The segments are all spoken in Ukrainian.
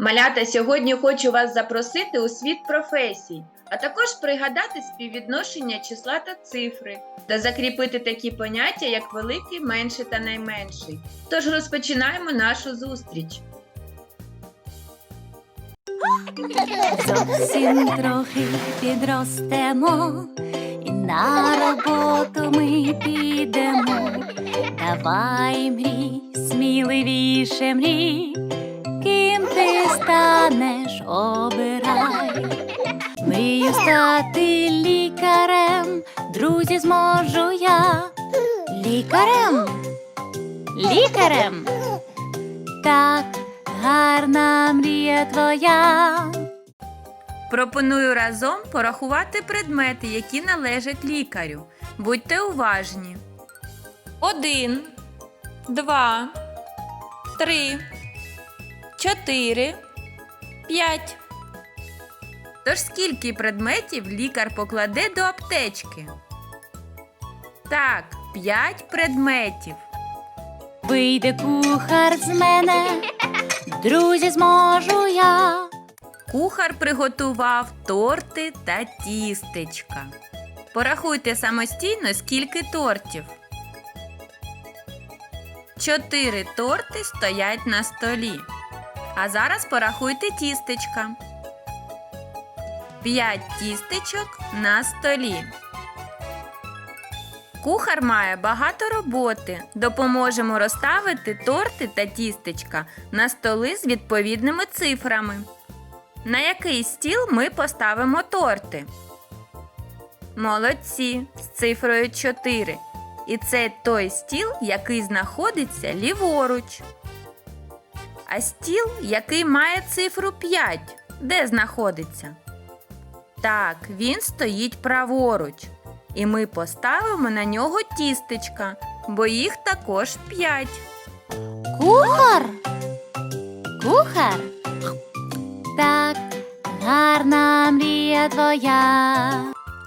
Малята, сьогодні хочу вас запросити у світ професій, а також пригадати співвідношення числа та цифри та закріпити такі поняття, як великий, менший та найменший. Тож розпочинаємо нашу зустріч. Зовсім трохи підростемо, і на роботу ми підемо. Давай мрій, сміливіше мрій, ти станеш, обирай. Мрію стати лікарем, друзі, зможу я. Лікарем, лікарем. Так, гарна мрія твоя. Пропоную разом порахувати предмети, які належать лікарю. Будьте уважні. Один, два, три, чотири, п'ять. Тож скільки предметів лікар покладе до аптечки? Так, п'ять предметів. Вийде кухар з мене, друзі, зможу я. Кухар приготував торти та тістечка. Порахуйте самостійно, скільки тортів. Чотири торти стоять на столі. А зараз порахуйте тістечка. П'ять тістечок на столі. Кухар має багато роботи. Допоможемо розставити торти та тістечка на столи з відповідними цифрами. На який стіл ми поставимо торти? Молодці з цифрою 4. І це той стіл, який знаходиться ліворуч. А стіл, який має цифру 5, де знаходиться? Так, він стоїть праворуч. І ми поставимо на нього тістечка, бо їх також 5. Кухар? Кухар? Так, гарна мрія твоя.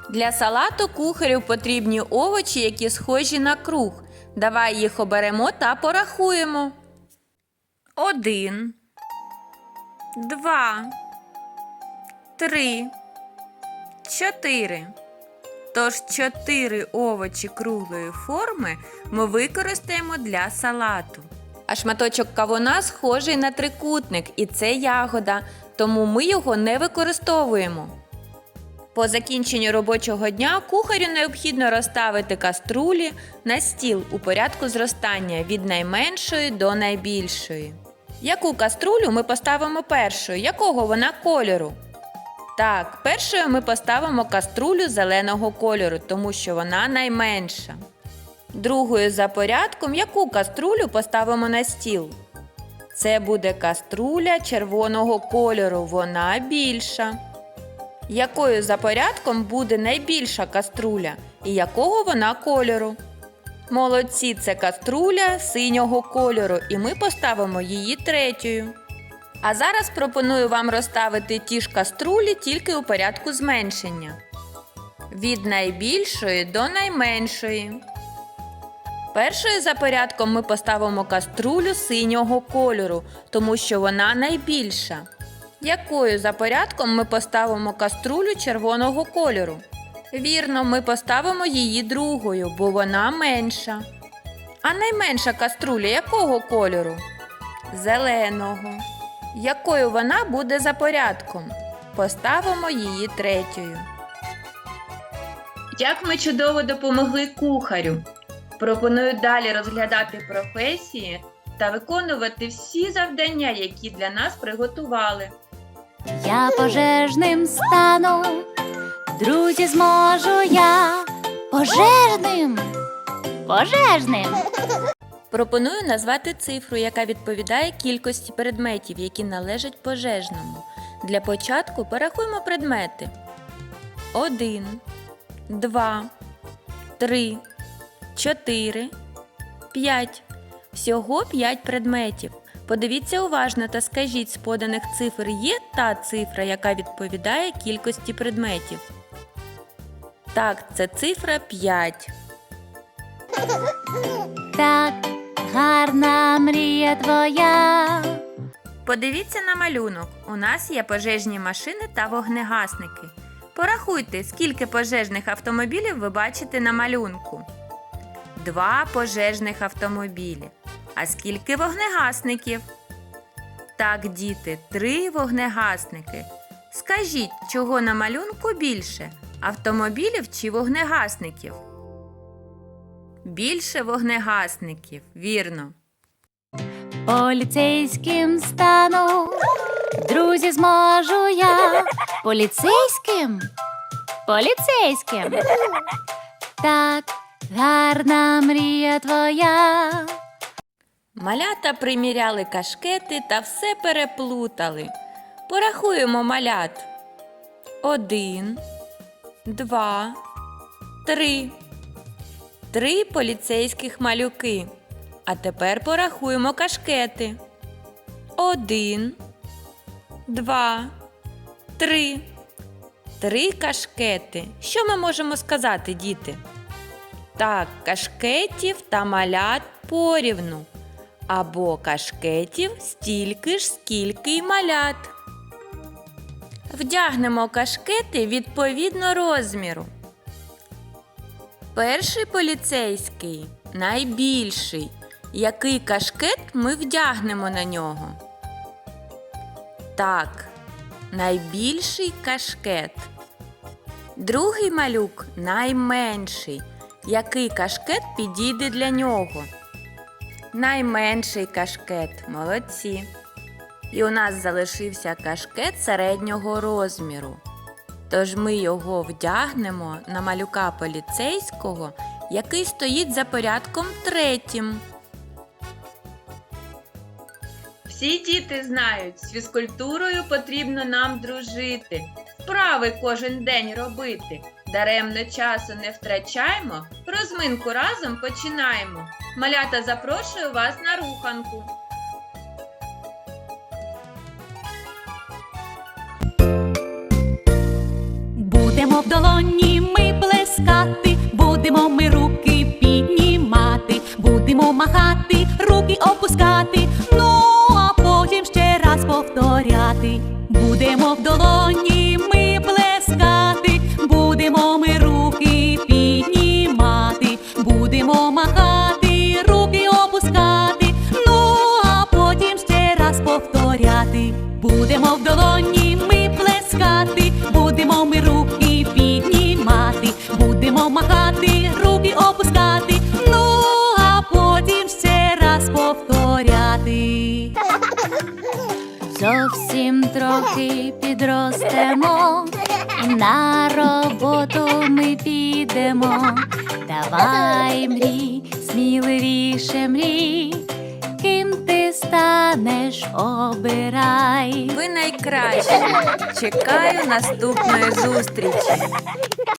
Для салату кухарю потрібні овочі, які схожі на круг. Давай їх оберемо та порахуємо. Один, два, три, чотири. Тож чотири овочі круглої форми ми використаємо для салату. А шматочок кавуна схожий на трикутник, і це ягода, тому ми його не використовуємо. По закінченню робочого дня кухарю необхідно розставити каструлі на стіл у порядку зростання від найменшої до найбільшої. Яку каструлю ми поставимо першою? Якого вона кольору? Так, першою ми поставимо каструлю зеленого кольору, тому що вона найменша. Другою за порядком яку каструлю поставимо на стіл? Це буде каструля червоного кольору, вона більша. Якою за порядком буде найбільша каструля і якого вона кольору? Молодці, це каструля синього кольору, і ми поставимо її третьою. А зараз пропоную вам розставити ті ж каструлі тільки у порядку зменшення. Від найбільшої до найменшої. Першою за порядком ми поставимо каструлю синього кольору, тому що вона найбільша. Якою за порядком ми поставимо каструлю червоного кольору? Вірно, ми поставимо її другою, бо вона менша. А найменша каструля якого кольору? Зеленого. Якою вона буде за порядком? Поставимо її третьою. Як ми чудово допомогли кухарю. Пропоную далі розглядати професії та виконувати всі завдання, які для нас приготували. Я пожежним стану, друзі, зможу я. Пожежним. Пожежним. Пропоную назвати цифру, яка відповідає кількості предметів, які належать пожежному. Для початку порахуємо предмети: 1, 2, 3, чотири, п'ять. Всього п'ять предметів. Подивіться уважно та скажіть, з поданих цифр є та цифра, яка відповідає кількості предметів. Так, це цифра 5. Так, гарна мрія твоя. Подивіться на малюнок. У нас є пожежні машини та вогнегасники. Порахуйте, скільки пожежних автомобілів ви бачите на малюнку. Два пожежних автомобілі. А скільки вогнегасників? Так, діти, три вогнегасники. Скажіть, чого на малюнку більше? Автомобілів чи вогнегасників? Більше вогнегасників, вірно. Поліцейським стану, друзі, зможу я. Поліцейським? Поліцейським. Так, гарна мрія твоя. Малята приміряли кашкети та все переплутали. Порахуємо малят. Один, два, три. Три поліцейських малюки. А тепер порахуємо кашкети. Один, два, три. Три кашкети. Що ми можемо сказати, діти? Так, кашкетів та малят порівну. Або кашкетів стільки ж, скільки й малят. Вдягнемо кашкети відповідно розміру. Перший поліцейський найбільший. Який кашкет ми вдягнемо на нього? Так, найбільший кашкет. Другий малюк найменший. Який кашкет підійде для нього? Найменший кашкет. Молодці. І у нас залишився кашкет середнього розміру. Тож ми його вдягнемо на малюка поліцейського, який стоїть за порядком третім. Всі діти знають, з фізкультурою потрібно нам дружити, вправи кожен день робити. Даремно часу не втрачаємо, розминку разом починаємо. Малята запрошую вас на руханку. Будемо в долоні ми плескати, будемо ми руки піднімати, будемо махати, руки опускати, ну а потім ще раз повторяти. Будемо в долоні в долоні ми плескати, будемо ми руки піднімати, будемо махати, руки опускати, ну а потім ще раз повторяти. Зовсім трохи підростемо, на роботу ми підемо. Давай мрій, сміливіше мрій, ким станеш, обирай. Ви найкращі. Чекаю наступної зустрічі.